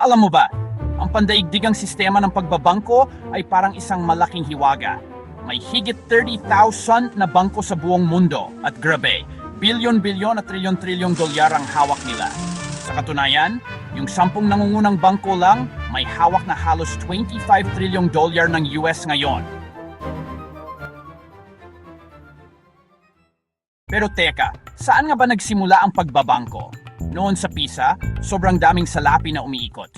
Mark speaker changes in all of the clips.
Speaker 1: Alam mo ba, ang pandaigdigang sistema ng pagbabangko ay parang isang malaking hiwaga. May higit 30,000 na bangko sa buong mundo at grabe, bilyon-bilyon at trilyon-trilyong dolyar ang hawak nila. Sa katunayan, yung sampung nangungunang bangko lang may hawak na halos 25 trilyong dolyar ng US ngayon. Pero teka, saan nga ba nagsimula ang pagbabangko? Noon sa Pisa, sobrang daming salapi na umiikot.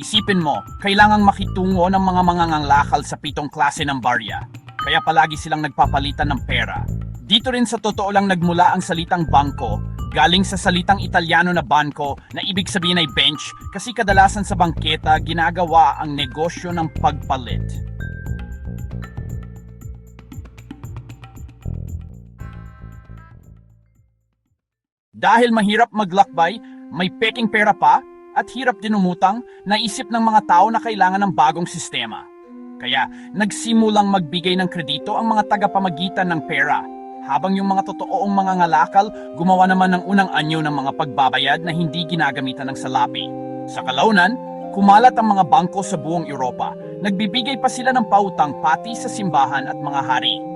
Speaker 1: Isipin mo, kailangang makitungo ng mga manganganglakal sa pitong klase ng barya. Kaya palagi silang nagpapalitan ng pera. Dito rin sa totoo lang nagmula ang salitang bangko, galing sa salitang Italiano na banco na ibig sabihin ay bench kasi kadalasan sa bangketa ginagawa ang negosyo ng pagpalit. Dahil mahirap maglakbay, may peking pera pa, at hirap din umutang, naisip ng mga tao na kailangan ng bagong sistema. Kaya nagsimulang magbigay ng kredito ang mga tagapamagitan ng pera, habang yung mga totoong mga ngalakal gumawa naman ng unang anyo ng mga pagbabayad na hindi ginagamitan ng salapi. Sa kalaunan, kumalat ang mga bangko sa buong Europa. Nagbibigay pa sila ng pautang pati sa simbahan at mga hari.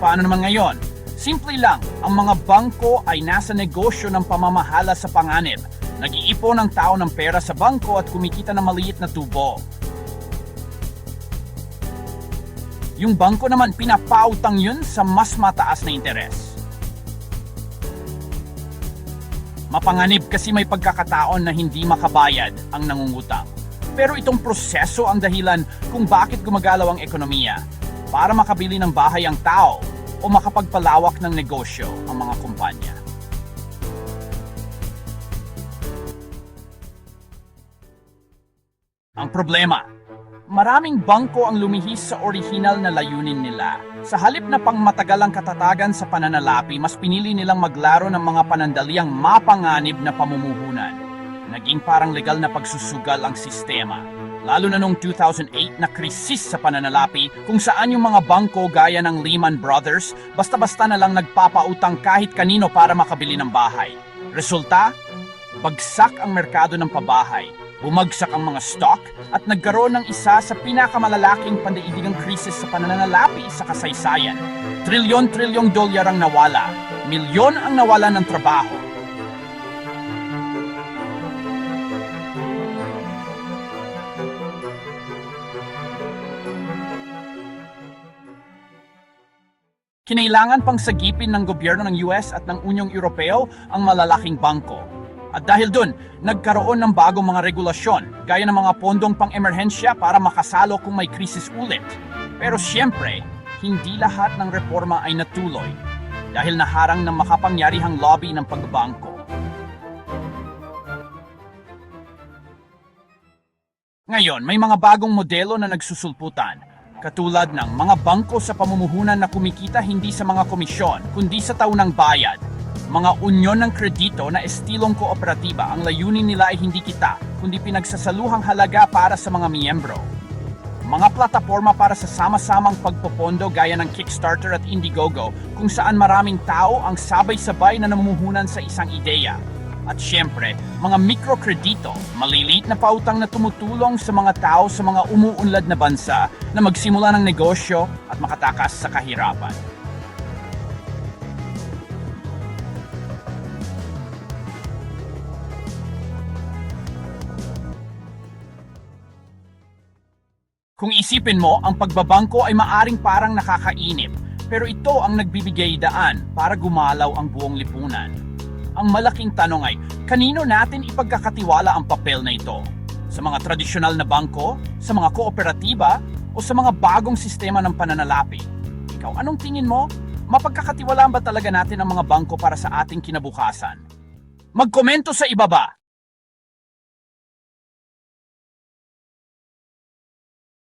Speaker 1: Paano naman ngayon? Simple lang, ang mga bangko ay nasa negosyo ng pamamahala sa panganib. Nag-iipon ang tao ng pera sa bangko at kumikita ng maliit na tubo. Yung bangko naman pinapautang yun sa mas mataas na interes. Mapanganib kasi may pagkakataon na hindi makabayad ang nangungutang. Pero itong proseso ang dahilan kung bakit gumagalaw ang ekonomiya para makabili ng bahay ang tao o makapagpalawak ng negosyo ang mga kumpanya. Ang problema, maraming bangko ang lumihis sa orihinal na layunin nila. Sa halip na pangmatagalang katatagan sa pananalapi, mas pinili nilang maglaro ng mga panandaliang mapanganib na pamumuhunan. Naging parang legal na pagsusugal ang sistema. Lalo na noong 2008 na krisis sa pananalapi kung saan yung mga bangko gaya ng Lehman Brothers basta-basta na lang nagpapautang kahit kanino para makabili ng bahay. Resulta? Bagsak ang merkado ng pabahay, bumagsak ang mga stock at nagkaroon ng isa sa pinakamalalaking pandaigdigang krisis sa pananalapi sa kasaysayan. Trilyon-trilyong dolyar ang nawala, milyon ang nawala ng trabaho, Kinailangan pang sagipin ng gobyerno ng US at ng Unyong Europeo ang malalaking bangko. At dahil dun, nagkaroon ng bagong mga regulasyon, gaya ng mga pondong pang-emerhensya para makasalo kung may krisis ulit. Pero siyempre, hindi lahat ng reforma ay natuloy dahil naharang ng makapangyarihang lobby ng pagbangko. Ngayon, may mga bagong modelo na nagsusulputan, katulad ng mga bangko sa pamumuhunan na kumikita hindi sa mga komisyon, kundi sa taunang bayad. Mga unyon ng kredito na estilong kooperatiba, ang layunin nila ay hindi kita, kundi pinagsasaluhang halaga para sa mga miyembro. Mga plataforma para sa sama-samang pagpopondo gaya ng Kickstarter at Indiegogo kung saan maraming tao ang sabay-sabay na namumuhunan sa isang ideya. At syempre, mga mikrokredito, maliliit na pautang na tumutulong sa mga tao sa mga umuunlad na bansa na magsimula ng negosyo at makatakas sa kahirapan. Kung isipin mo, ang pagbabangko ay maaring parang nakakainip, pero ito ang nagbibigay daan para gumalaw ang buong lipunan. Ang malaking tanong ay, kanino natin ipagkakatiwala ang papel na ito? Sa mga tradisyonal na bangko, sa mga kooperatiba, o sa mga bagong sistema ng pananalapi? Ikaw, anong tingin mo? Mapagkakatiwalaan ba talaga natin ang mga bangko para sa ating kinabukasan? Magkomento sa ibaba!